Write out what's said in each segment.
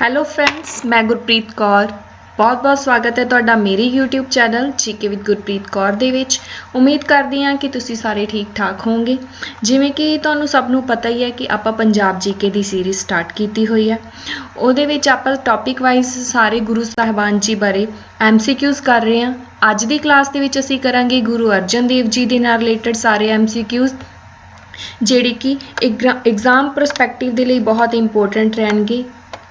Hello friends ਮੈਂ ਗੁਰਪ੍ਰੀਤ ਕੌਰ। ਬਹੁਤ-ਬਹੁਤ ਸਵਾਗਤ ਹੈ ਤੁਹਾਡਾ ਮੇਰੇ YouTube channel GK with Gurpreet Kaur ਦੇ ਵਿੱਚ। ਉਮੀਦ ਕਰਦੀ ਹਾਂ ਕਿ ਤੁਸੀਂ ਸਾਰੇ ਠੀਕ-ਠਾਕ ਹੋਵੋਗੇ। ਜਿਵੇਂ ਕਿ ਤੁਹਾਨੂੰ ਸਭ ਨੂੰ ਪਤਾ ਹੀ ਹੈ ਕਿ ਆਪਾਂ ਪੰਜਾਬ ਜੀਕੇ ਦੀ ਸੀਰੀਜ਼ ਸਟਾਰਟ ਕੀਤੀ ਹੋਈ ਹੈ। ਉਹਦੇ ਵਿੱਚ ਆਪਾਂ ਟੌਪਿਕ ਵਾਈਜ਼ ਸਾਰੇ ਗੁਰੂ ਸਾਹਿਬਾਨ ਜੀ ਬਾਰੇ MCQs ਕਰ ਰਹੇ ਹਾਂ। ਅੱਜ ਦੀ ਕਲਾਸ ਦੇ ਵਿੱਚ ਅਸੀਂ ਕਰਾਂਗੇ ਗੁਰੂ ਅਰਜਨ ਦੇਵ ਜੀ ਦੇ ਨਾਲ ਰਿਲੇਟਡ ਸਾਰੇ MCQs ਜਿਹੜੀ ਕਿ ਐਗਜ਼ਾਮ ਪਰਸਪੈਕਟਿਵ ਦੇ ਲਈ ਬਹੁਤ ਇੰਪੋਰਟੈਂਟ ਰਹਿਣਗੇ।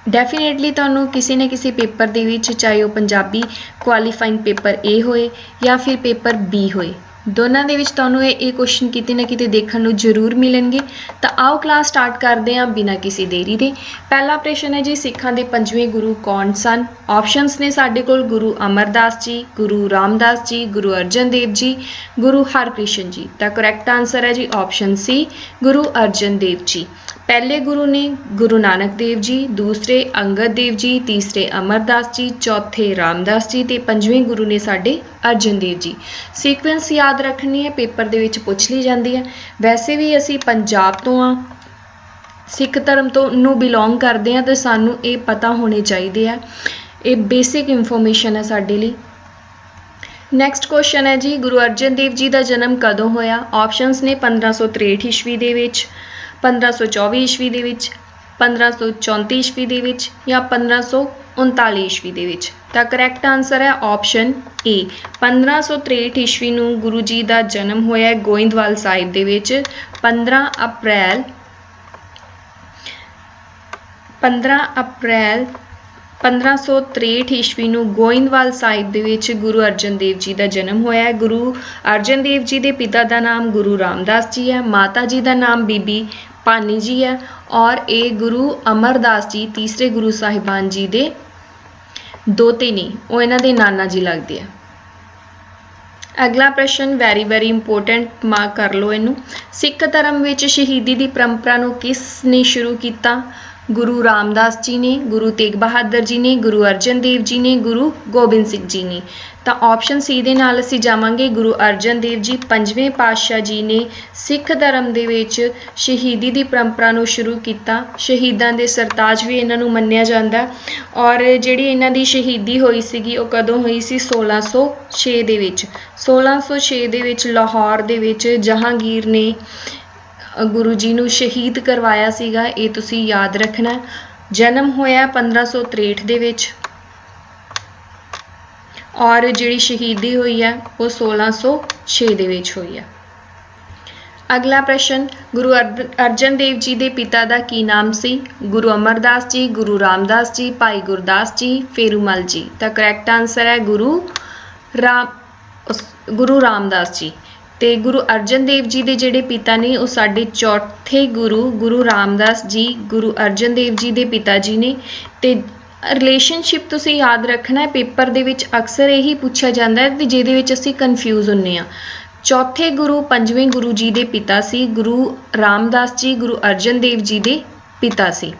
ਡੈਫੀਨੇਟਲੀ ਤੁਹਾਨੂੰ ਕਿਸੇ ਨਾ ਕਿਸੇ ਪੇਪਰ ਦੇ ਵਿੱਚ ਚਾਹੇ ਉਹ ਪੰਜਾਬੀ ਕੁਆਲੀਫਾਈਂਗ ਪੇਪਰ A ਹੋਏ ਜਾਂ ਫਿਰ ਪੇਪਰ B ਹੋਏ। ਦੋਨਾਂ ਦੇ ਵਿੱਚ ਤੁਹਾਨੂੰ ਇਹ ਇਹ ਕੁਐਸਚਨ ਕਿਤੇ ਨਾ ਕਿਤੇ ਦੇਖਣ ਨੂੰ ਜ਼ਰੂਰ ਮਿਲਣਗੇ। ਤਾਂ ਆਓ ਕਲਾਸ ਸਟਾਰਟ ਕਰਦੇ ਹਾਂ ਬਿਨਾਂ ਕਿਸੇ ਦੇਰੀ ਦੇ। ਪਹਿਲਾ ਪ੍ਰਸ਼ਨ ਹੈ ਜੀ, ਸਿੱਖਾਂ ਦੇ ਪੰਜਵੇਂ ਗੁਰੂ ਕੌਣ ਸਨ? ਆਪਸ਼ਨਸ ਨੇ ਸਾਡੇ ਕੋਲ ਗੁਰੂ ਅਮਰਦਾਸ ਜੀ, ਗੁਰੂ ਰਾਮਦਾਸ ਜੀ, ਗੁਰੂ ਅਰਜਨ ਦੇਵ ਜੀ, ਗੁਰੂ ਹਰਕ੍ਰਿਸ਼ਨ ਜੀ। ਤਾਂ ਕਰੈਕਟ ਆਨਸਰ ਹੈ ਜੀ ਆਪਸ਼ਨ ਸੀ ਗੁਰੂ ਅਰਜਨ ਦੇਵ ਜੀ। ਪਹਿਲੇ ਗੁਰੂ ਨੇ ਗੁਰੂ ਨਾਨਕ ਦੇਵ ਜੀ, ਦੂਸਰੇ ਅੰਗਦ ਦੇਵ ਜੀ, ਤੀਸਰੇ ਅਮਰਦਾਸ ਜੀ, ਚੌਥੇ ਰਾਮਦਾਸ ਜੀ ਤੇ ਪੰਜਵੇਂ ਗੁਰੂ ਨੇ ਸਾਡੇ ਅਰਜਨ ਦੇਵ ਜੀ। ਸੀਕੁਐਂਸ ਯਾਦ ਰੱਖਣੀ ਹੈ ਪੇਪਰ ਦੇ ਵਿੱਚ ਪੁੱਛ ਲਈ ਜਾਂਦੀ ਹੈ। ਵੈਸੇ ਵੀ ਅਸੀਂ ਪੰਜਾਬ ਤੋਂ ਆ ਸਿੱਖ ਧਰਮ ਤੋਂ ਨੂੰ ਬਿਲੋਂਗ ਕਰਦੇ ਆ ਤੇ ਸਾਨੂੰ ਇਹ ਪਤਾ ਹੋਣੇ ਚਾਹੀਦੇ ਆ। ਇਹ ਬੇਸਿਕ ਇਨਫੋਰਮੇਸ਼ਨ ਹੈ ਸਾਡੇ ਲਈ। ਨੈਕਸਟ ਕੁਐਸਚਨ ਹੈ ਜੀ, ਗੁਰੂ ਅਰਜਨ ਦੇਵ ਜੀ ਦਾ ਜਨਮ ਕਦੋਂ ਹੋਇਆ? ਆਪਸ਼ਨਸ ਨੇ 1563 ਈਸਵੀ ਦੇ ਵਿੱਚ 1524 ਈਸਵੀ ਦੇ ਵਿੱਚ। 1534 ਈਸਵੀ ਦੇ ਵਿੱਚ ਜਾਂ 1539 ਈਸਵੀ ਦੇ ਵਿੱਚ? ਤਾਂ ਕਰੈਕਟ ਆਨਸਰ ਹੈ ਆਪਸ਼ਨ ਏ 1563 ਈਸਵੀ ਨੂੰ ਗੁਰੂ ਜੀ ਦਾ ਜਨਮ ਹੋਇਆ ਹੈ ਗੋਇੰਦਵਾਲ ਸਾਹਿਬ ਦੇ ਵਿੱਚ। 15 ਅਪ੍ਰੈਲ 15 ਅਪ੍ਰੈਲ 1563 ਈਸਵੀ ਨੂੰ ਗੋਇੰਦਵਾਲ ਸਾਹਿਬ ਦੇ ਵਿੱਚ ਗੁਰੂ ਅਰਜਨ ਦੇਵ ਜੀ ਦਾ ਜਨਮ ਹੋਇਆ ਹੈ। ਗੁਰੂ ਅਰਜਨ ਦੇਵ ਜੀ ਦੇ ਪਿਤਾ ਦਾ ਨਾਮ ਗੁਰੂ ਰਾਮਦਾਸ ਜੀ ਹੈ। ਮਾਤਾ ਜੀ ਦਾ ਨਾਮ ਬੀਬੀ ਭਾਨੀ ਜੀ ਹੈ ਔਰ ਇਹ ਗੁਰੂ ਅਮਰਦਾਸ ਜੀ, ਤੀਸਰੇ ਗੁਰੂ ਸਾਹਿਬਾਨ ਜੀ ਦੇ ਦੋਤੇ ਨੇ। ਉਹ ਇਹਨਾਂ ਦੇ ਨਾਨਾ ਜੀ ਲੱਗਦੇ ਆ। ਅਗਲਾ ਪ੍ਰਸ਼ਨ ਵੈਰੀ ਵੈਰੀ ਇੰਪੋਰਟੈਂਟ ਮਾਰਕ ਕਰ ਲਓ ਇਹਨੂੰ। ਸਿੱਖ ਧਰਮ ਵਿੱਚ ਸ਼ਹੀਦੀ ਦੀ ਪਰੰਪਰਾ ਨੂੰ ਕਿਸ ਨੇ ਸ਼ੁਰੂ ਕੀਤਾ? ਗੁਰੂ ਰਾਮਦਾਸ ਜੀ ਨੇ, ਗੁਰੂ ਤੇਗ ਬਹਾਦਰ ਜੀ ਨੇ, ਗੁਰੂ ਅਰਜਨ ਦੇਵ ਜੀ ਨੇ, ਗੁਰੂ ਗੋਬਿੰਦ ਸਿੰਘ ਜੀ ਨੇ। ਤਾਂ ਆਪਸ਼ਨ ਸੀ ਦੇ ਨਾਲ ਅਸੀਂ ਜਾਵਾਂਗੇ ਗੁਰੂ ਅਰਜਨ ਦੇਵ ਜੀ ਪੰਜਵੇਂ ਪਾਤਸ਼ਾਹ ਜੀ ਨੇ ਸਿੱਖ ਧਰਮ ਦੇ ਵਿੱਚ ਸ਼ਹੀਦੀ ਦੀ ਪਰੰਪਰਾ ਨੂੰ ਸ਼ੁਰੂ ਕੀਤਾ। ਸ਼ਹੀਦਾਂ ਦੇ ਸਰਤਾਜ ਵੀ ਇਹਨਾਂ ਨੂੰ ਮੰਨਿਆ ਜਾਂਦਾ। ਔਰ ਜਿਹੜੀ ਇਹਨਾਂ ਦੀ ਸ਼ਹੀਦੀ ਹੋਈ ਸੀਗੀ, ਉਹ ਕਦੋਂ ਹੋਈ ਸੀ? 1606 ਦੇ ਵਿੱਚ। 1606 ਦੇ ਵਿੱਚ ਲਾਹੌਰ ਦੇ ਵਿੱਚ ਜਹਾਂਗੀਰ ਨੇ ਗੁਰੂ ਜੀ ਨੂੰ ਸ਼ਹੀਦ ਕਰਵਾਇਆ ਸੀਗਾ, ਇਹ ਤੁਸੀਂ ਯਾਦ ਰੱਖਣਾ ਜਨਮ ਹੋਇਆ 1563 ਦੇ ਵਿੱਚ। ਔਰ ਜਿਹੜੀ ਸ਼ਹੀਦੀ ਹੋਈ ਹੈ, ਉਹ 1606 ਦੇ ਵਿੱਚ ਹੋਈ ਹੈ। ਅਗਲਾ ਪ੍ਰਸ਼ਨ, ਗੁਰੂ ਅਰਜਨ ਦੇਵ ਜੀ ਦੇ ਪਿਤਾ ਦਾ ਕੀ ਨਾਮ ਸੀ? ਗੁਰੂ ਅਮਰਦਾਸ ਜੀ, ਗੁਰੂ ਰਾਮਦਾਸ ਜੀ, ਭਾਈ ਗੁਰਦਾਸ ਜੀ, ਫੇਰੂਮਲ ਜੀ। ਤਾਂ ਕਰੈਕਟ ਆਨਸਰ ਹੈ ਗੁਰੂ ਰਾਮ ਗੁਰੂ ਰਾਮਦਾਸ ਜੀ। ਤੇ ਗੁਰੂ ਅਰਜਨ ਦੇਵ ਜੀ ਦੇ ਜਿਹੜੇ ਪਿਤਾ ਨੇ, ਉਹ ਸਾਡੇ ਚੌਥੇ ਗੁਰੂ ਗੁਰੂ ਰਾਮਦਾਸ ਜੀ, ਗੁਰੂ ਅਰਜਨ ਦੇਵ ਜੀ ਦੇ ਪਿਤਾ ਜੀ ਨੇ। ਤੇ ਰਿਲੇਸ਼ਨਸ਼ਿਪ ਤੁਸੀਂ ਯਾਦ ਰੱਖਣਾ ਹੈ ਪੇਪਰ ਦੇ ਵਿੱਚ ਅਕਸਰ ਇਹੀ ਪੁੱਛਿਆ ਜਾਂਦਾ ਹੈ ਵੀ ਜਿਹਦੇ ਵਿੱਚ ਅਸੀਂ ਕਨਫਿਊਜ਼ ਹੁੰਨੇ ਆ ਚੌਥੇ ਗੁਰੂ, ਪੰਜਵੇਂ ਗੁਰੂ ਜੀ ਦੇ ਪਿਤਾ ਸੀ, ਗੁਰੂ ਰਾਮਦਾਸ ਜੀ, ਗੁਰੂ ਅਰਜਨ ਦੇਵ ਜੀ ਦੇ ਪਿਤਾ ਸੀ।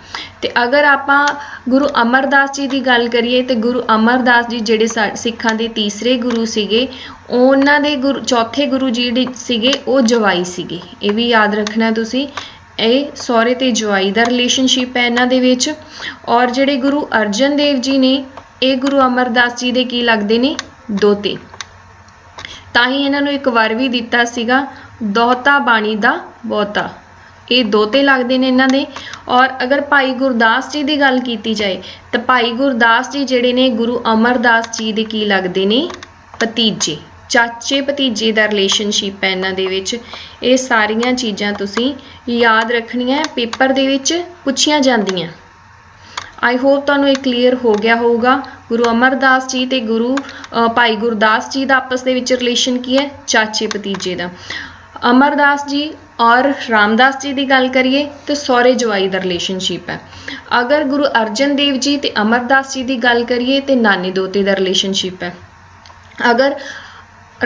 ਤੇ ਅਗਰ ਆਪਾਂ ਗੁਰੂ ਅਮਰਦਾਸ ਜੀ ਦੀ ਗੱਲ ਕਰੀਏ ਤੇ ਗੁਰੂ ਅਮਰਦਾਸ ਜੀ ਜਿਹੜੇ ਸਿੱਖਾਂ ਦੇ ਤੀਸਰੇ ਗੁਰੂ ਸੀਗੇ, ਉਹਨਾਂ ਦੇ ਗੁਰੂ, ਚੌਥੇ ਗੁਰੂ ਜੀ ਸੀਗੇ, ਉਹ ਜਵਾਈ ਸੀਗੇ। ਇਹ ਵੀ ਯਾਦ ਰੱਖਣਾ ਤੁਸੀਂ, ਇਹ ਸਹੁਰੇ ਤੇ ਜਵਾਈ ਦਾ ਰਿਲੇਸ਼ਨਸ਼ਿਪ ਹੈ ਇਹਨਾਂ ਦੇ ਵਿੱਚ। ਔਰ ਜਿਹੜੇ ਗੁਰੂ ਅਰਜਨ ਦੇਵ ਜੀ ਨੇ, ਇਹ ਗੁਰੂ ਅਮਰਦਾਸ ਜੀ ਦੇ ਕੀ ਲੱਗਦੇ ਨੇ? ਦੋਤੇ। ਤਾਂ ਹੀ ਇਹਨਾਂ ਨੂੰ ਇੱਕ ਵਾਰ ਵੀ ਦਿੱਤਾ ਸੀਗਾ ਦੋਹਤਾ ਬਾਣੀ ਦਾ ਬਹੁਤਾ। ਇਹ ਦੋਤੇ ਲੱਗਦੇ ਨੇ ਇਹਨਾਂ ਦੇ। ਔਰ ਅਗਰ ਭਾਈ ਗੁਰਦਾਸ ਜੀ ਦੀ ਗੱਲ ਕੀਤੀ ਜਾਏ, ਤਾਂ ਭਾਈ ਗੁਰਦਾਸ ਜੀ ਜਿਹੜੇ ਨੇ ਗੁਰੂ ਅਮਰਦਾਸ ਜੀ ਦੇ ਕੀ ਲੱਗਦੇ ਨੇ? ਭਤੀਜੇ। ਚਾਚੇ ਭਤੀਜੇ ਦਾ ਰਿਲੇਸ਼ਨਸ਼ਿਪ ਹੈ ਇਹਨਾਂ ਦੇ ਵਿੱਚ। ਇਹ ਸਾਰੀਆਂ ਚੀਜ਼ਾਂ ਤੁਸੀਂ ਯਾਦ ਰੱਖਣੀਆਂ ਪੇਪਰ ਦੇ ਵਿੱਚ ਪੁੱਛੀਆਂ ਜਾਂਦੀਆਂ। ਆਈ ਹੋਪ ਤੁਹਾਨੂੰ ਇਹ ਕਲੀਅਰ ਹੋ ਗਿਆ ਹੋਊਗਾ। ਗੁਰੂ ਅਮਰਦਾਸ ਜੀ ਤੇ ਗੁਰੂ ਭਾਈ ਗੁਰਦਾਸ ਜੀ ਦਾ ਆਪਸ ਦੇ ਵਿੱਚ ਰਿਲੇਸ਼ਨ ਕੀ ਹੈ? ਚਾਚੇ ਭਤੀਜੇ ਦਾ। ਅਮਰਦਾਸ ਜੀ ਔਰ ਰਾਮਦਾਸ ਜੀ ਦੀ ਗੱਲ ਕਰੀਏ ਤੇ ਸਹੁਰੇ ਜਵਾਈ ਦਾ ਰਿਲੇਸ਼ਨਸ਼ਿਪ ਹੈ। ਅਗਰ ਗੁਰੂ ਅਰਜਨ ਦੇਵ ਜੀ ਤੇ ਅਮਰਦਾਸ ਜੀ ਦੀ ਗੱਲ ਕਰੀਏ ਤੇ ਨਾਨੀ ਦੋਤੇ ਦਾ ਰਿਲੇਸ਼ਨਸ਼ਿਪ ਹੈ। ਅਗਰ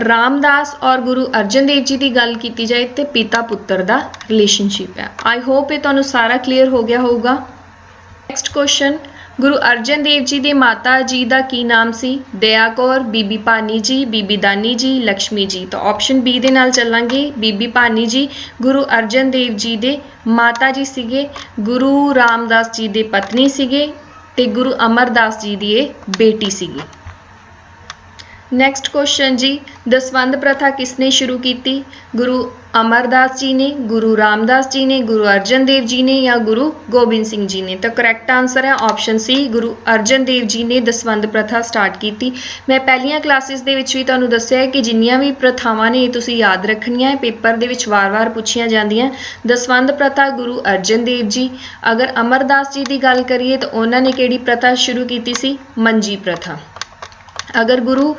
ਰਾਮਦਾਸ ਔਰ ਗੁਰੂ ਅਰਜਨ ਦੇਵ ਜੀ ਦੀ ਗੱਲ ਕੀਤੀ ਜਾਏ ਤੇ ਪਿਤਾ ਪੁੱਤਰ ਦਾ ਰਿਲੇਸ਼ਨਸ਼ਿਪ ਹੈ। ਆਈ ਹੋਪ ਇਹ ਤੁਹਾਨੂੰ ਸਾਰਾ ਕਲੀਅਰ ਹੋ ਗਿਆ ਹੋਊਗਾ। ਨੈਕਸਟ ਕੁਐਸਚਨ ਗੁਰੂ ਅਰਜਨ ਦੇਵ ਜੀ ਦੇ ਮਾਤਾ ਜੀ ਦਾ ਕੀ ਨਾਮ ਸੀ? ਦਇਆ ਕੌਰ, ਬੀਬੀ ਭਾਨੀ ਜੀ, ਬੀਬੀ ਦਾਨੀ ਜੀ ਲక్ష్ਮੀ ਜੀ। ਤਾਂ ਆਪਸ਼ਨ ਬੀ ਦੇ ਨਾਲ ਚੱਲਾਂਗੇ। ਬੀਬੀ ਭਾਨੀ ਜੀ, ਗੁਰੂ ਅਰਜਨ ਦੇਵ ਜੀ ਦੇ ਮਾਤਾ ਜੀ ਸੀਗੇ। ਗੁਰੂ ਰਾਮਦਾਸ ਜੀ ਦੇ ਪਤਨੀ ਸੀਗੇ ਤੇ ਗੁਰੂ ਅਮਰਦਾਸ ਜੀ ਦੀ ਇਹ ਬੇਟੀ ਸੀਗੀ। ਨੈਕਸਟ ਕੁਐਸਚਨ ਜੀ। ਦਸਵੰਧ ਪ੍ਰਥਾ ਕਿਸਨੇ ਸ਼ੁਰੂ ਕੀਤੀ? ਗੁਰੂ ਅਮਰਦਾਸ ਜੀ ਨੇ, ਗੁਰੂ ਰਾਮਦਾਸ ਜੀ ਨੇ, ਗੁਰੂ ਅਰਜਨ ਦੇਵ ਜੀ ਨੇ ਜਾਂ ਗੁਰੂ ਗੋਬਿੰਦ ਸਿੰਘ ਜੀ ਨੇ? ਤਾਂ ਕਰੈਕਟ ਆਨਸਰ ਹੈ ਆਪਸ਼ਨ ਸੀ ਗੁਰੂ ਅਰਜਨ ਦੇਵ ਜੀ ਨੇ ਦਸਵੰਧ ਪ੍ਰਥਾ ਸਟਾਰਟ ਕੀਤੀ। ਮੈਂ ਪਹਿਲੀਆਂ ਕਲਾਸਿਸ ਦੇ ਵਿੱਚ ਵੀ ਤੁਹਾਨੂੰ ਦੱਸਿਆ ਹੈ ਕਿ ਜਿੰਨੀਆਂ ਵੀ ਪ੍ਰਥਾਵਾਂ ਨੇ, ਇਹ ਤੁਸੀਂ ਯਾਦ ਰੱਖਣੀਆਂ ਹੈ ਪੇਪਰ ਦੇ ਵਿੱਚ ਵਾਰ-ਵਾਰ ਪੁੱਛੀਆਂ ਜਾਂਦੀਆਂ ਦਸਵੰਧ ਪ੍ਰਥਾ, ਗੁਰੂ ਅਰਜਨ ਦੇਵ ਜੀ। ਅਗਰ ਅਮਰਦਾਸ ਜੀ ਦੀ ਗੱਲ ਕਰੀਏ ਤਾਂ ਉਹਨਾਂ ਨੇ ਕਿਹੜੀ ਪ੍ਰਥਾ ਸ਼ੁਰੂ ਕੀਤੀ ਸੀ? ਮੰਜੀ ਪ੍ਰਥਾ। ਅਗਰ ਗੁਰੂ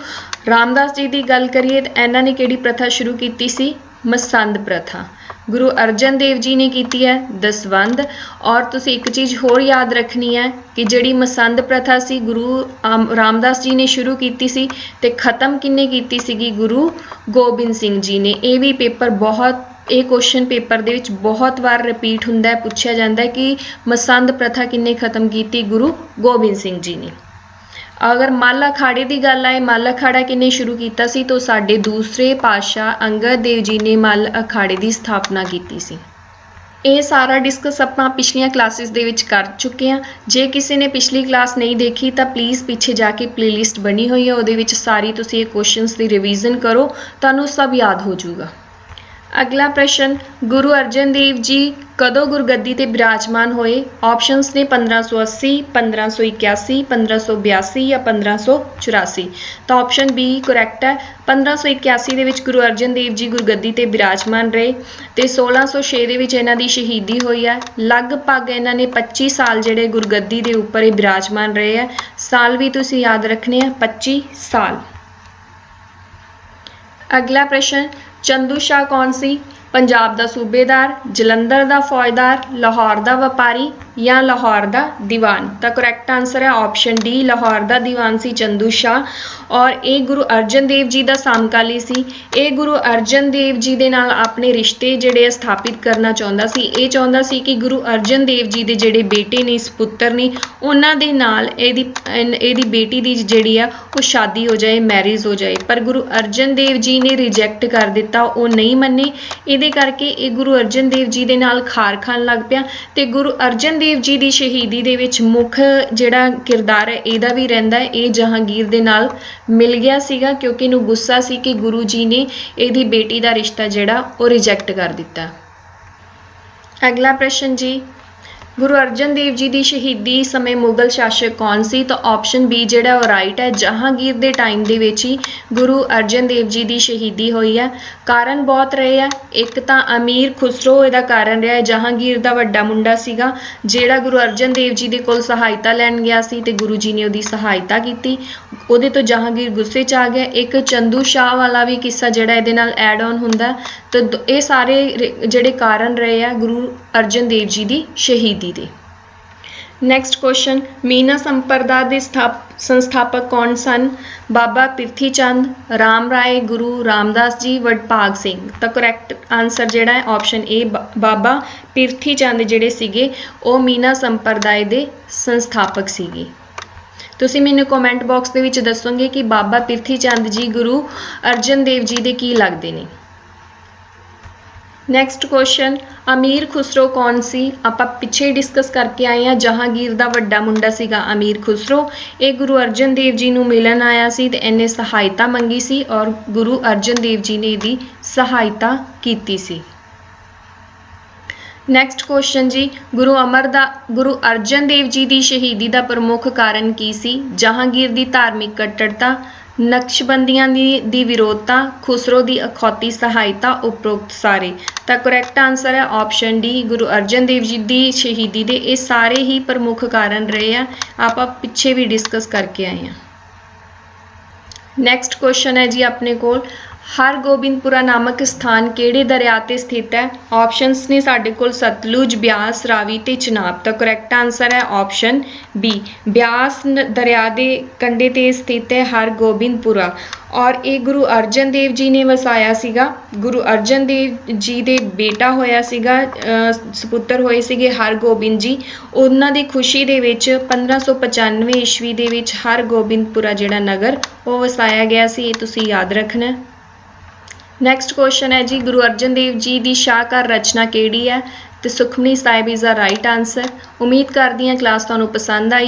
ਰਾਮਦਾਸ ਜੀ ਦੀ ਗੱਲ ਕਰੀਏ ਤਾਂ ਇਹਨਾਂ ਨੇ ਕਿਹੜੀ ਪ੍ਰਥਾ ਸ਼ੁਰੂ ਕੀਤੀ ਸੀ? ਮਸੰਦ ਪ੍ਰਥਾ। ਗੁਰੂ ਅਰਜਨ ਦੇਵ ਜੀ ਨੇ ਕੀਤੀ ਹੈ ਦਸਵੰਧ ਔਰ ਤੁਸੀਂ ਇੱਕ ਚੀਜ਼ ਹੋਰ ਯਾਦ ਰੱਖਣੀ ਹੈ ਕਿ ਜਿਹੜੀ ਮਸੰਦ ਪ੍ਰਥਾ ਸੀ, ਗੁਰੂ ਆਮ- ਰਾਮਦਾਸ ਜੀ ਨੇ ਸ਼ੁਰੂ ਕੀਤੀ ਸੀ ਤੇ ਖਤਮ ਕਿੰਨੇ ਕੀਤੀ ਸੀਗੀ? ਗੁਰੂ ਗੋਬਿੰਦ ਸਿੰਘ ਜੀ ਨੇ। ਇਹ ਵੀ ਪੇਪਰ ਬਹੁਤ, ਇਹ ਕੁਐਸਚਨ ਪੇਪਰ ਦੇ ਵਿੱਚ ਬਹੁਤ ਵਾਰ ਰਿਪੀਟ ਹੁੰਦਾ ਹੈ, ਪੁੱਛਿਆ ਜਾਂਦਾ ਹੈ ਕਿ ਮਸੰਦ ਪ੍ਰਥਾ ਕਿੰਨੇ ਖਤਮ ਕੀਤੀ ਗੁਰੂ ਗੋਬਿੰਦ ਸਿੰਘ ਜੀ ਨੇ। ਅਗਰ ਮੱਲ ਅਖਾੜੇ ਦੀ ਗੱਲ ਆਏ, ਮੱਲ ਅਖਾੜਾ ਕਿੰਨੇ ਸ਼ੁਰੂ ਕੀਤਾ ਸੀ? ਤਾਂ ਸਾਡੇ ਦੂਸਰੇ ਪਾਤਸ਼ਾਹ ਅੰਗਦ ਦੇਵ ਜੀ ਨੇ ਮੱਲ ਅਖਾੜੇ ਦੀ ਸਥਾਪਨਾ ਕੀਤੀ ਸੀ। ਇਹ ਸਾਰਾ ਡਿਸਕਸ ਆਪਾਂ ਪਿਛਲੀਆਂ ਕਲਾਸਿਸ ਦੇ ਵਿੱਚ ਕਰ ਚੁੱਕੇ ਹਾਂ। ਜੇ ਕਿਸੇ ਨੇ ਪਿਛਲੀ ਕਲਾਸ ਨਹੀਂ ਦੇਖੀ, ਤਾਂ ਪਲੀਜ਼ ਪਿੱਛੇ ਜਾ ਕੇ ਪਲੇਲਿਸਟ ਬਣੀ ਹੋਈ ਹੈ। ਉਹਦੇ ਵਿੱਚ ਸਾਰੀ ਤੁਸੀਂ ਇਹ ਕੁਐਸਚਨਸ ਦੀ ਰਿਵੀਜ਼ਨ ਕਰੋ। ਤੁਹਾਨੂੰ ਸਭ ਯਾਦ ਹੋ ਜਾਊਗਾ। ਅਗਲਾ ਪ੍ਰਸ਼ਨ, ਗੁਰੂ ਅਰਜਨ ਦੇਵ ਜੀ ਕਦੋਂ ਗੁਰਗੱਦੀ ਤੇ ਬਿਰਾਜਮਾਨ ਹੋਏ? ਆਪਸ਼ਨਸ ਨੇ 1580 1581 1582 ਜਾਂ 1584 ਤਾਂ ਆਪਸ਼ਨ ਬੀ ਕਰੈਕਟ ਹੈ। 1581 ਦੇ ਵਿੱਚ ਗੁਰੂ ਅਰਜਨ ਦੇਵ ਜੀ ਗੁਰਗੱਦੀ ਤੇ ਬਿਰਾਜਮਾਨ ਰਹੇ ਤੇ 1606 ਦੇ ਵਿੱਚ ਇਹਨਾਂ ਦੀ ਸ਼ਹੀਦੀ ਹੋਈ ਹੈ। ਲਗਭਗ ਇਹਨਾਂ ਨੇ 25 ਸਾਲ ਜਿਹੜੇ ਗੁਰਗੱਦੀ ਦੇ ਉੱਪਰ ਇਹ ਬਿਰਾਜਮਾਨ ਰਹੇ ਹੈ। ਸਾਲ ਵੀ ਤੁਸੀਂ ਯਾਦ ਰੱਖਣੇ ਆ 25 ਸਾਲ। ਅਗਲਾ ਪ੍ਰਸ਼ਨ ਚੰਦੂ ਸ਼ਾਹ ਕੌਣ ਸੀ? ਪੰਜਾਬ ਦਾ ਸੂਬੇਦਾਰ, ਜਲੰਧਰ ਦਾ ਫੌਜਦਾਰ, ਲਾਹੌਰ ਦਾ ਵਪਾਰੀ ਜਾਂ ਲਾਹੌਰ ਦਾ ਦੀਵਾਨ? ਤਾਂ ਕਰੈਕਟ ਆਨਸਰ ਹੈ ਆਪਸ਼ਨ ਡੀ ਲਾਹੌਰ ਦਾ ਦੀਵਾਨ ਸੀ ਚੰਦੂ ਸ਼ਾਹ। ਔਰ ਇਹ ਗੁਰੂ ਅਰਜਨ ਦੇਵ ਜੀ ਦਾ ਸਮਕਾਲੀ ਸੀ। ਇਹ ਗੁਰੂ ਅਰਜਨ ਦੇਵ ਜੀ ਦੇ ਨਾਲ ਆਪਣੇ ਰਿਸ਼ਤੇ ਜਿਹੜੇ ਆ ਸਥਾਪਿਤ ਕਰਨਾ ਚਾਹੁੰਦਾ ਸੀ। ਇਹ ਚਾਹੁੰਦਾ ਸੀ ਕਿ ਗੁਰੂ ਅਰਜਨ ਦੇਵ ਜੀ ਦੇ ਜਿਹੜੇ ਬੇਟੇ ਨੇ, ਸੁਪੁੱਤਰ ਨੇ, ਉਹਨਾਂ ਦੇ ਨਾਲ ਇਹਦੀ ਇਹਦੀ ਬੇਟੀ ਦੀ ਜਿਹੜੀ ਆ, ਉਹ ਸ਼ਾਦੀ ਹੋ ਜਾਏ ਮੈਰਿਜ ਹੋ ਜਾਏ। ਪਰ ਗੁਰੂ ਅਰਜਨ ਦੇਵ ਜੀ ਨੇ ਰਿਜੈਕਟ ਕਰ ਦਿੱਤਾ, ਉਹ ਨਹੀਂ ਮੰਨੇ। ਇਹਦੇ ਕਰਕੇ ਇਹ ਗੁਰੂ ਅਰਜਨ ਦੇਵ ਜੀ ਦੇ ਨਾਲ ਖਾਰ ਖਾਣ ਲੱਗ ਪਿਆ ਤੇ ਗੁਰੂ ਅਰਜਨ ਦੇਵ ਜੀ ਦੀ ਸ਼ਹੀਦੀ ਦੇ ਵਿੱਚ ਮੁੱਖ ਜਿਹੜਾ ਕਿਰਦਾਰ ਹੈ, ਇਹਦਾ ਵੀ ਰਹਿੰਦਾ ਹੈ। ਇਹ ਜਹਾਂਗੀਰ ਦੇ ਨਾਲ ਮਿਲ ਗਿਆ ਸੀਗਾ ਕਿਉਂਕਿ ਇਹਨੂੰ ਗੁੱਸਾ ਸੀ ਕਿ ਗੁਰੂ ਜੀ ਨੇ ਇਹਦੀ ਬੇਟੀ ਦਾ ਰਿਸ਼ਤਾ ਜਿਹੜਾ ਉਹ ਰਿਜੈਕਟ ਕਰ ਦਿੱਤਾ। ਅਗਲਾ ਪ੍ਰਸ਼ਨ ਜੀ ਗੁਰੂ ਅਰਜਨ ਦੇਵ ਜੀ ਦੀ ਸ਼ਹੀਦੀ ਸਮੇਂ ਮੁਗਲ ਸ਼ਾਸਕ ਕੌਣ ਸੀ? ਤਾਂ ਆਪਸ਼ਨ ਬੀ ਜਿਹੜਾ ਉਹ ਰਾਈਟ ਹੈ। ਜਹਾਂਗੀਰ ਦੇ ਟਾਈਮ ਦੇ ਵਿੱਚ ਹੀ ਗੁਰੂ ਅਰਜਨ ਦੇਵ ਜੀ ਦੀ ਸ਼ਹੀਦੀ ਹੋਈ ਹੈ। ਕਾਰਨ ਬਹੁਤ ਰਹੇ ਆ ਇੱਕ ਤਾਂ ਅਮੀਰ ਖੁਸਰੋ ਇਹਦਾ ਕਾਰਨ ਰਿਹਾ। ਜਹਾਂਗੀਰ ਦਾ ਵੱਡਾ ਮੁੰਡਾ ਸੀਗਾ, ਜਿਹੜਾ ਗੁਰੂ ਅਰਜਨ ਦੇਵ ਜੀ ਦੇ ਕੋਲ ਸਹਾਇਤਾ ਲੈਣ ਗਿਆ ਸੀ ਤੇ ਗੁਰੂ ਜੀ ਨੇ ਉਹਦੀ ਸਹਾਇਤਾ ਕੀਤੀ। ਉਹਦੇ ਤੋਂ ਜਹਾਂਗੀਰ ਗੁੱਸੇ 'ਚ ਆ ਗਿਆ। ਇੱਕ ਚੰਦੂ ਸ਼ਾਹ ਵਾਲਾ ਵੀ ਕਿੱਸਾ ਜਿਹੜਾ ਇਹਦੇ ਨਾਲ ਐਡ ਆਨ ਹੁੰਦਾ। ਹੈ। ਦ- ਇਹ ਸਾਰੇ ਰ- ਜਿਹੜੇ ਕਾਰਨ ਰਹੇ ਆ ਗੁਰੂ ਅਰਜਨ ਦੇਵ ਜੀ ਦੀ ਸ਼ਹੀਦੀ। ਦੇ। ਨੈਕਸਟ ਕੁਐਸਚਨ ਮੀਨਾ ਸੰਪਰਦਾ ਦੇ ਸਥਾਪ, ਸੰਸਥਾਪਕ ਕੌਣ ਸਨ? ਬਾਬਾ ਪਿਰਥੀ ਚੰਦ ਰਾਮ ਰਾਏ, ਗੁਰੂ ਰਾਮਦਾਸ ਜੀ, ਵਡਭਾਗ ਸਿੰਘ। ਤਾਂ ਕਰੈਕਟ ਆਨਸਰ ਜਿਹੜਾ ਹੈ ਆਪਸ਼ਨ ਏ ਬਾਬਾ ਪਿਰਥੀ ਚੰਦ ਜਿਹੜੇ ਸੀਗੇ, ਉਹ ਮੀਨਾ ਸੰਪਰਦਾਇ ਦੇ ਸੰਸਥਾਪਕ ਸੀਗੇ। ਤੁਸੀਂ ਮੈਨੂੰ ਕਮੈਂਟ ਬਾਕਸ ਦੇ ਵਿੱਚ ਦੱਸੋਗੇ ਕਿ ਬਾਬਾ ਪਿਰਥੀ ਚੰਦ ਜੀ, ਗੁਰੂ ਅਰਜਨ ਦੇਵ ਜੀ ਦੇ ਕੀ ਲੱਗਦੇ ਨੇ? ਨੈਕਸਟ ਕੁਐਸਚਨ ਅਮੀਰ ਖੁਸਰੋ ਕੌਣ ਸੀ ਆਪਾਂ ਪਿੱਛੇ ਡਿਸਕਸ ਕਰਕੇ ਆਏ ਹਾਂ ਜਹਾਂਗੀਰ ਦਾ ਵੱਡਾ ਮੁੰਡਾ ਸੀਗਾ ਅਮੀਰ ਖੁਸਰੋ ਇਹ ਗੁਰੂ ਅਰਜਨ ਦੇਵ ਜੀ ਨੂੰ ਮਿਲਣ ਆਇਆ ਸੀ ਤੇ ਇਹਨੇ ਸਹਾਇਤਾ ਮੰਗੀ ਸੀ ਔਰ ਗੁਰੂ ਅਰਜਨ ਦੇਵ ਜੀ ਨੇ ਇਹਦੀ ਸਹਾਇਤਾ ਕੀਤੀ ਸੀ ਨੈਕਸਟ ਕੁਐਸਚਨ ਜੀ ਗੁਰੂ ਅਮਰ ਦਾ ਗੁਰੂ ਅਰਜਨ ਦੇਵ ਜੀ ਦੀ ਸ਼ਹੀਦੀ ਦਾ ਪ੍ਰਮੁੱਖ ਕਾਰਨ ਕੀ ਸੀ ਜਹਾਂਗੀਰ ਦੀ ਧਾਰਮਿਕ ਕੱਟੜਤਾ ਨਕਸ਼ਬੰਦੀਆਂ ਦੀ ਦੀ ਵਿਰੋਧਤਾ, ਖੁਸਰੋ ਦੀ ਅਖੌਤੀ ਸਹਾਇਤਾ ਉਪਰੋਕਤ ਸਾਰੇ। ਤਾਂ ਕਰੈਕਟ ਆਨਸਰ ਹੈ ਆਪਸ਼ਨ ਡੀ ਗੁਰੂ ਅਰਜਨ ਦੇਵ ਜੀ ਦੀ ਸ਼ਹੀਦੀ ਦੇ। ਇਹ ਸਾਰੇ ਹੀ ਪ੍ਰਮੁੱਖ ਕਾਰਨ ਰਹੇ ਆ। ਆਪਾਂ ਪਿੱਛੇ ਵੀ ਡਿਸਕਸ ਕਰਕੇ ਆਏ ਹਾਂ ਨੈਕਸਟ ਕੁਐਸਚਨ ਹੈ ਜੀ ਆਪਣੇ ਕੋਲ। ਹਰਗੋਬਿੰਦਪੁਰਾ ਨਾਮਕ ਸਥਾਨ ਕਿਹੜੇ ਦਰਿਆ ਤੇ ਸਥਿਤ ਹੈ? ਆਪਸ਼ਨਸ ਨੇ ਸਾਡੇ ਕੋਲ ਸਤਲੁਜ ਬਿਆਸ ਰਾਵੀ ਤੇ ਚਨਾਬ ਤਾਂ ਕਰੈਕਟ ਆਨਸਰ ਹੈ ਆਪਸ਼ਨ ਬੀ ਬਿਆਸ ਨ- ਦਰਿਆ ਦੇ ਕੰਢੇ ਤੇ ਸਥਿਤ ਹੈ ਹਰਗੋਬਿੰਦਪੁਰਾ ਔਰ ਇਹ ਗੁਰੂ ਅਰਜਨ ਦੇਵ ਜੀ ਨੇ ਵਸਾਇਆ ਸੀਗਾ। ਗੁਰੂ ਅਰਜਨ ਦੇਵ ਜੀ ਦੇ ਬੇਟਾ ਹੋਇਆ ਸੀਗਾ ਅਹ, ਸੁਪੁੱਤਰ ਹੋਏ ਸੀਗੇ ਹਰਗੋਬਿੰਦ ਜੀ। ਉਹਨਾਂ ਦੀ ਖੁਸ਼ੀ ਦੇ ਵਿੱਚ 1595 ਈਸਵੀ ਦੇ ਵਿੱਚ ਹਰਗੋਬਿੰਦਪੁਰਾ ਜਿਹੜਾ ਨਗਰ ਉਹ ਵਸਾਇਆ ਗਿਆ ਸੀ। ਇਹ ਤੁਸੀਂ ਯਾਦ ਰੱਖਣਾ ਨੈਕਸਟ ਕੁਐਸਚਨ ਹੈ ਜੀ, ਗੁਰੂ ਅਰਜਨ ਦੇਵ ਜੀ ਦੀ ਸ਼ਾਹਕਾਰ ਰਚਨਾ ਕਿਹੜੀ ਹੈ? ਤੇ Sukhmani Sahib is the right answer ਉਮੀਦ ਕਰਦੀ ਹਾਂ ਕਲਾਸ ਤੁਹਾਨੂੰ ਪਸੰਦ ਆਈ